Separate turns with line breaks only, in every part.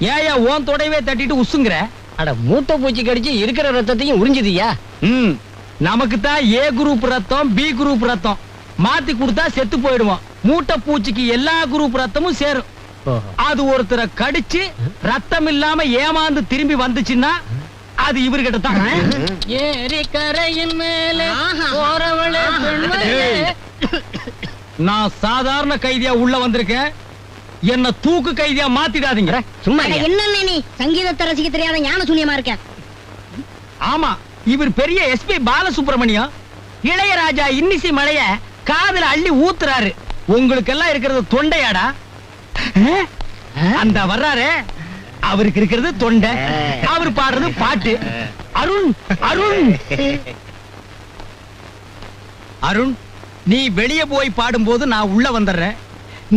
ஏயா ஓன் தொடையவே தட்டிட்டு உசுங்கிற?
அட மூட்டை பூச்சி கடிச்சு இருக்கிற ரத்தத்தையும் உறிஞ்சுதியா?
ம். நமக்கு தான் ஏ குரூப் ரத்தம் பி குரூப் ரத்தம். மாத்தி கொடுத்தா செத்து போயிடுவோம். மூட்டை பூச்சிக்கு எல்லா குரூப் ரத்தமும் சேரும். அது ஒருத்தரை கடிச்சு ரத்தம் இல்லாம ஏமாந்து திரும்பி வந்துச்சுன்னா அது இவர்கிட்ட தான்.
ஏரி கரையின் மேலே போறவளே
நான் சாதாரண கைதியா உள்ள வந்திருக்கேன். என்ன தூக்கு கைதியா மாத்திடாதீங்க.
சும்மா.
என்ன நீ? சங்கீதத்தை ரசிக்க தெரியாத ஞான சூன்யமா இருக்க.
ஆமா இவர் பெரிய எஸ்பி பாலசுப்ரமணியம். இளையராஜா இன்னிசை மழைய காதுல அள்ளி ஊத்துறாரு. உங்களுக்கெல்லாம் இருக்கிறது தொண்டையாடா? அந்த வர்றாரே அவருக்கு இருக்கிறது தொண்டை. அவர் பாடுறது பாட்டு. அருண் அருண்! அருண் நீ வெளியே போய் பாடும்போது நான் உள்ள வந்துடுறேன்.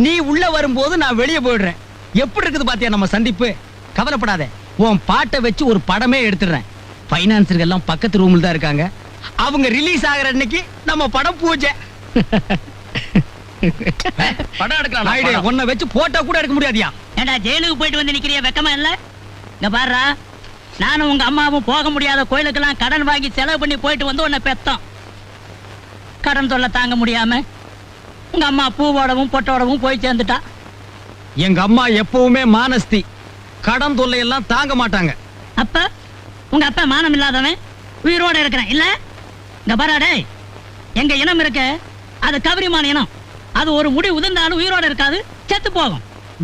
நீ உள்ள வரும்போது நான் வெளியே போயிடுறேன். எப்படி இருக்குது பாத்தியா நம்ம சந்திப்பு? கவலைப்படாத. உன் பாட்டை வச்சு ஒரு படமே எடுத்துடுறேன். பைனான்சர்கள் எல்லாம் பக்கத்து ரூம்ல தான் இருக்காங்க. அவங்க ரிலீஸ் ஆகுற அன்னைக்கு நம்ம படம் பூஜை.
படம் எடுக்கலாம்
உன்னை வச்சு போட்டோ கூட எடுக்க முடியாதியா?
ஏண்டா ஜெயிலுக்கு போயிட்டு வந்து நிக்கிறிய? வெக்கமா இல்ல? இங்க பாருடா நானும் உங்க அம்மாவும் போக முடியாத கோயிலுக்கெல்லாம் கடன் வாங்கி செலவு பண்ணி போயிட்டு வந்து உன்னை பெத்தோம். கடன் தொல்லை தாங்க முடியாம. உங்க அம்மா பூவோடவும் பொட்டோடவும் போய் சேர்ந்துட்டா.
எங்க அம்மா எப்பவுமே மானஸ்தி. கடன் தொல்லை எல்லாம் தாங்க மாட்டாங்க.
அப்ப உங்க அப்பா மானம் இல்லாதவன் உயிரோட இருக்கிறான் இல்ல? இங்க பாராடே எங்க இனம் இருக்க அது கவரிமான இனம். அது ஒரு முடி உதிர்ந்தாலும் உயிரோட இருக்காது செத்து போகும்.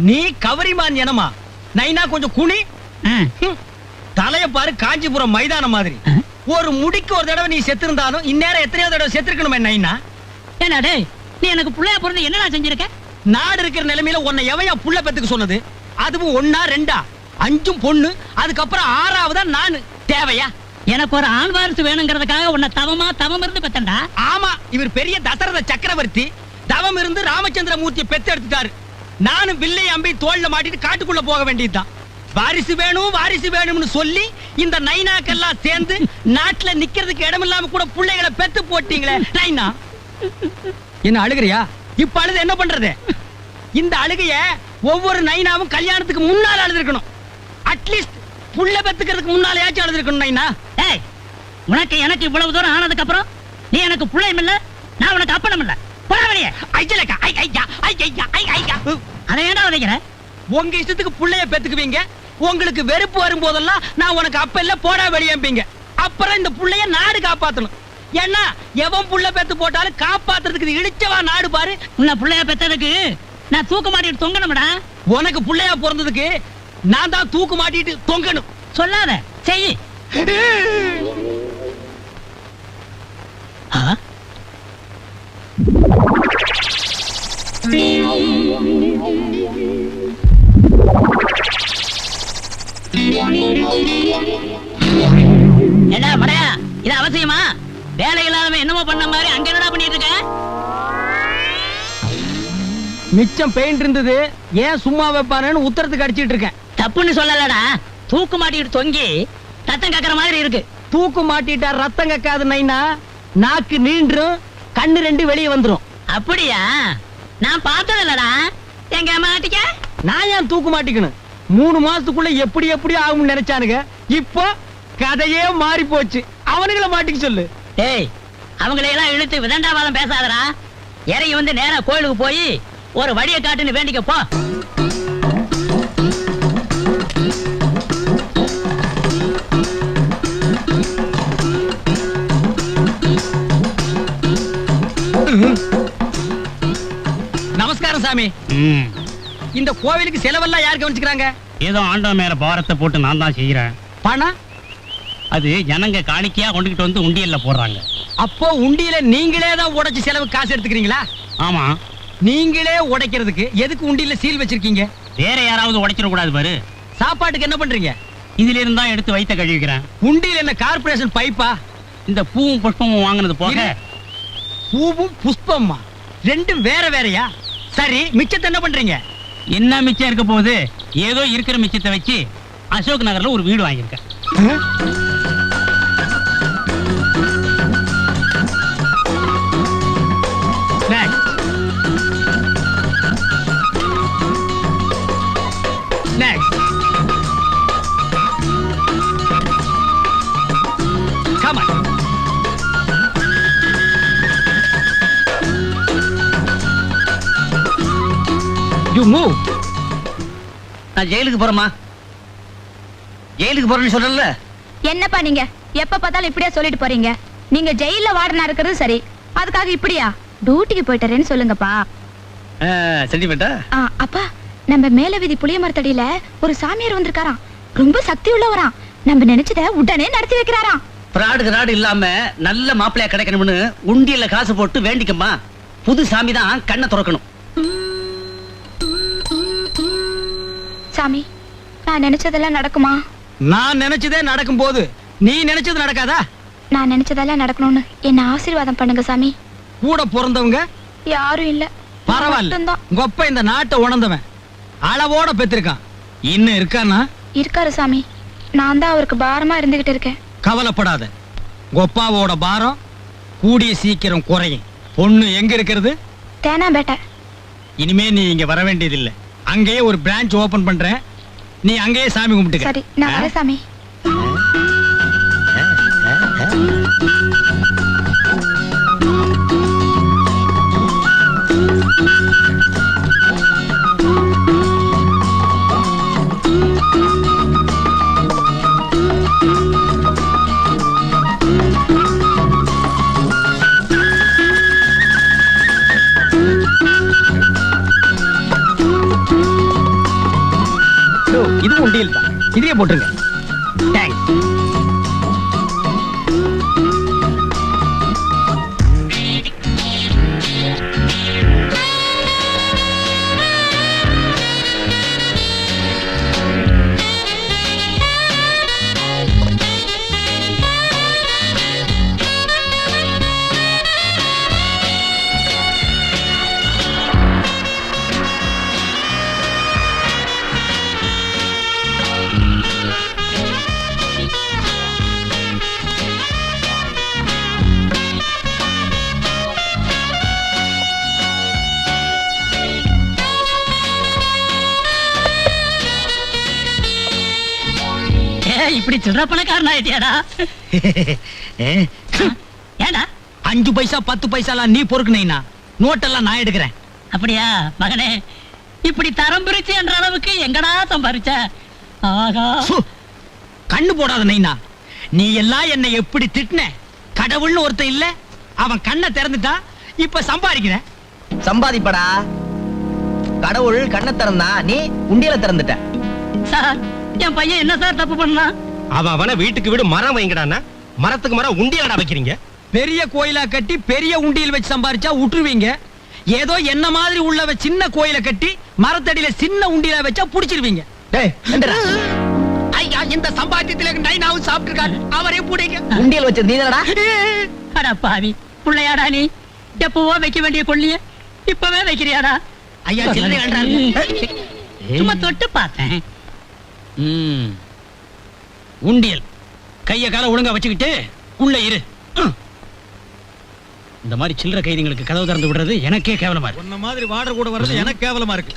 நீ கவரிமான் எனமா நைனா கொஞ்சம் குனி. தலைய பாரு காஞ்சிபுரம் மைதானம் மாதிரி. ஒரு முடிக்கு ஒரு தடவை நீ செத்திருந்தாலும் இந்நேரம் எத்தனையோ தடவை செத்துருக்கணுமே நைனா?
ஏண்டா டேய் நீ எனக்கு புள்ளைய பிறந்து என்னடா செஞ்சிருக்க?
நாடு இருக்கிற நிலைமையில உன்னை எவையா புள்ள பெத்துக்க சொன்னது? அதுவும் ஒன்னா ரெண்டா? அஞ்சும் பொண்ணு அதுக்கப்புறம் ஆறாவதா நானு. தேவையா?
எனக்கு ஒரு ஆண் வாரிசு வேணுங்கிறதுக்காக உன்னை தவமா தவம் இருந்து பெத்தண்டா
ஆமா இவர் பெரிய தசரத சக்கரவர்த்தி. தவம் இருந்து ராமச்சந்திர மூர்த்தியை பெத்தெடுத்துட்டாரு நானும் வில்லை அம்பி தோல்ல மாட்டிட்டு காட்டுக்குள்ள போக வேண்டியதுதான். வாரிசு வேணும் வாரிசு வேணும்னு சொல்லி இந்த நைனாக்கெல்லாம் சேர்ந்து நாட்டுல நிக்கிறதுக்கு இடமில்லாம கூட பிள்ளைகளை பெத்து போட்டீங்களே நைனா? என்ன அழுகுறியா? இப்ப அழுது என்ன பண்றது? இந்த அழுகைய ஒவ்வொரு நைனாவும் கல்யாணத்துக்கு முன்னால அழுதுருக்கணும். அட்லீஸ்ட் புள்ள பெத்துக்கிறதுக்கு முன்னாலேயாச்சும் அழுதுருக்கணும் நைனா.
ஏய் உனக்கு எனக்கு இவ்வளவு தூரம் ஆனதுக்கு அப்புறம் நீ எனக்கு பிள்ளையும் இல்ல நான் உனக்கு அப்பனும் இல்ல. போடா வெளியே.
ஐயலக்கா ஐ ஐயா ஐ ஐயா ஐ ஐயா.
அதை ஏன்டா உதைக்கிற?
உங்க இஷ்டத்துக்கு புள்ளைய பெத்துக்குவீங்க. உங்களுக்கு வெறுப்பு வரும்போதெல்லாம் நான் உனக்கு அப்ப இல்ல போடா வெளியம்பீங்க. அப்புறம் இந்த புள்ளைய நாடு காப்பாத்தணும். ஏன்னா எவன் புள்ள பெத்து போட்டாலும் காப்பாத்துறதுக்கு இது இடிச்சவா நாடு பாரு.
உன்னை பிள்ளைய பெத்ததுக்கு நான் தூக்க மாட்டிட்டு தொங்கணும்டா.
உனக்கு புள்ளையா பிறந்ததுக்கு நான் தான் தூக்கு மாட்டிட்டு தொங்கணும்.
சொல்லாத. செய். ஆ? வேலை இல்லாதவன் என்னமோ பண்ண மாதிரி அங்க என்னடா பண்ணிட்டு இருக்க?
மிச்சம் பெயிண்ட் இருந்தது. ஏன் சும்மா வைப்பானேன்னு உத்தரத்துக்கு அடிச்சிட்டு இருக்கேன்.
தப்புன்னு சொல்லலடா. தூக்கு மாட்டிட்டு தொங்கி ரத்தம் கக்கற மாதிரி இருக்கு.
தூக்கு மாட்டிட்டா ரத்தம் கக்காது நைனா. நாக்கு நீண்டும் கண்ணு ரெண்டு வெளியே வந்துரும்.
அப்படியா? நான் பார்த்தது இல்லடா. எங்க மாட்டிக்க
நான் ஏன் தூக்கு மாட்டிக்கணும்? மூணு மாசத்துக்குள்ள எப்படி எப்படி ஆகும்னு நினைச்சானுங்க. இப்போ கதையே மாறி போச்சு அவனுங்கள மாட்டிக்க சொல்லு.
டேய் அவங்களை எல்லாம் இழுத்து விதண்டாவாதம் பேசாதடா. இறங்கி வந்து நேரா கோயிலுக்கு போய் ஒரு வழியை காட்டுன்னு வேண்டிக்க போ.
நமஸ்காரம் சாமி. இந்த கோவிலுக்கு செலவெல்லாம் யார் கவனிச்சுக்கிறாங்க?
ஏதோ ஆண்டவன் மேல பாரத்தை போட்டு நான் தான் செய்யறேன்
பணம்?
அது ஜனங்க காணிக்கையா கொண்டுகிட்டு வந்து உண்டியல்ல போடுறாங்க.
அப்போ உண்டியில நீங்களே தான் உடைச்சு செலவு காசு எடுத்துக்கிறீங்களா?
ஆமா.
நீங்களே உடைக்கிறதுக்கு எதுக்கு உண்டியில சீல் வச்சிருக்கீங்க?
வேற யாராவது உடைச்சிட கூடாது பாரு.
சாப்பாட்டுக்கு என்ன பண்றீங்க?
இதுல இருந்தா எடுத்து வைத்த கழுவிக்கிறேன்.
உண்டியில என்ன கார்பரேஷன் பைப்பா?
இந்த பூவும் புஷ்பமும் வாங்கினது போக.
பூவும் புஷ்பம்மா. ரெண்டும் வேற வேறயா? சரி மிச்சத்தை என்ன பண்றீங்க?
என்ன மிச்சம் இருக்க போகுது? ஏதோ இருக்கிற மிச்சத்தை வச்சு அசோக் நகர்ல ஒரு வீடு வாங்கியிருக்கேன்.
Next. Next. Come on. You move.
நான் ஜெயிலுக்கு போறேம்மா ஜெயிலுக்கு போறேன்னு சொல்றல
என்னப்பா நீங்க எப்ப பார்த்தாலும் இப்படியா சொல்லிட்டு போறீங்க நீங்க ஜெயில வார்டனா இருக்கிறது சரி அதுக்காக இப்படியா டியூட்டிக்கு போயிட்டாரேன்னு சொல்லுங்கப்பா.
சென்டிமெண்டா
ஆ, அப்பா நம்ம மேல வீதி புளிய மரத்தடியில ஒரு சாமியார் வந்திருக்காராம். ரொம்ப சக்தி உள்ளவராம் நம்ம நினைச்சத உடனே நடத்தி வைக்கிறாராம்.
பிராடு நாடு இல்லாம நல்ல மாப்பிள்ளையா கிடைக்கணும்னு உண்டியல்ல காசு போட்டு வேண்டிக்கம்மா. புது சாமி தான் கண்ணை திறக்கணும்.
சாமி நான் நினைச்சதெல்லாம் நடக்குமா?
நான் நினைச்சதே நடக்கும் போது நீ நினைச்சது நடக்காதா?
நான் நினைச்சதெல்லாம் நடக்கணும்னு என்ன ஆசீர்வாதம் பண்ணுங்க சாமி.
கூட பிறந்தவங்க
யாரும் இல்ல.
பரவாயில்ல. கொப்ப இந்த நாட்டை உணர்ந்தவன். அளவோட பெற்றிருக்கான். இன்னும் இருக்கானா?
இருக்காரு சாமி. நான் தான் அவருக்கு பாரமா இருந்துகிட்டு இருக்கேன்.
கவலைப்படாத. கொப்பாவோட பாரம் கூடிய சீக்கிரம் குறையும். பொண்ணு எங்க இருக்கிறது?
தேனாம்பேட்டை.
இனிமே நீ இங்க வர வேண்டியதில்லை. அங்கேயே ஒரு பிரான்ச் ஓபன் பண்றேன். நீ அங்கேயே சாமி கும்பிட்டுக்க.
சரி நான் வரேன் சாமி.
போட்டுருங்க.
இப்படி சில்லற பணக்காரன் ஆயிட்டியாடா ஏடா
அஞ்சு பைசா பத்து பைசாலாம் நீ பொறுக்குனீனா? நோட்டெல்லாம் நான் எடுக்கிறேன்.
அப்படியா? மகனே இப்படி தரம் பிரிச்சு என்ற அளவுக்கு எங்கடா சம்பாரிச்ச? ஆகா
கண்ணு போடாத நைனா நீ எல்லாம் என்னை எப்படி திட்டின? கடவுள்னு ஒருத்தன் இல்ல. அவன் கண்ணை திறந்துட்டா இப்ப சம்பாதிக்கிற.
சம்பாதிப்படா. கடவுள் கண்ணை திறந்தா நீ உண்டியல திறந்துட்ட.
சார் என் பையன் என்ன சார் தப்பு பண்ணான்
அவன் அவன வீட்டுக்கு வீடு மரம் வைங்கடான்னா. மரத்துக்கு மரம் உண்டியலடா வைக்கிறீங்க.
பெரிய கோயிலா கட்டி பெரிய உண்டியல் வச்சு சம்பாரிச்சா விட்டுருவீங்க ஏதோ என்ன மாதிரி உள்ளவ சின்ன கோயிலை கட்டி மரத்தடியில சின்ன உண்டியல வச்சா புடிச்சிருவீங்க. ஐயா இந்த சம்பாத்தியத்துல நைனாவும் சாப்பிட்டுருக்காரு அவரே பிடிங்க.
உண்டியல் வச்சது நீதானடா?
அடா பாவி புள்ளையாடா நீ. எப்பவோ வைக்க வேண்டிய கொள்ளிய இப்பவே வைக்கிறியாடா?
ஐயா சில்லறை.
சும்மா தொட்டு பார்த்தேன்.
உண்டியல். கைய கால ஒழுங்கா வச்சுக்கிட்டு உள்ள இரு. இந்த மாதிரி சில்லற கைதிங்களுக்கு கதவு திறந்து விடுறது எனக்கே கேவலமா இருக்கு.
மாதிரி வாடர் கூட வர்றது எனக்கு கேவலமா இருக்கு.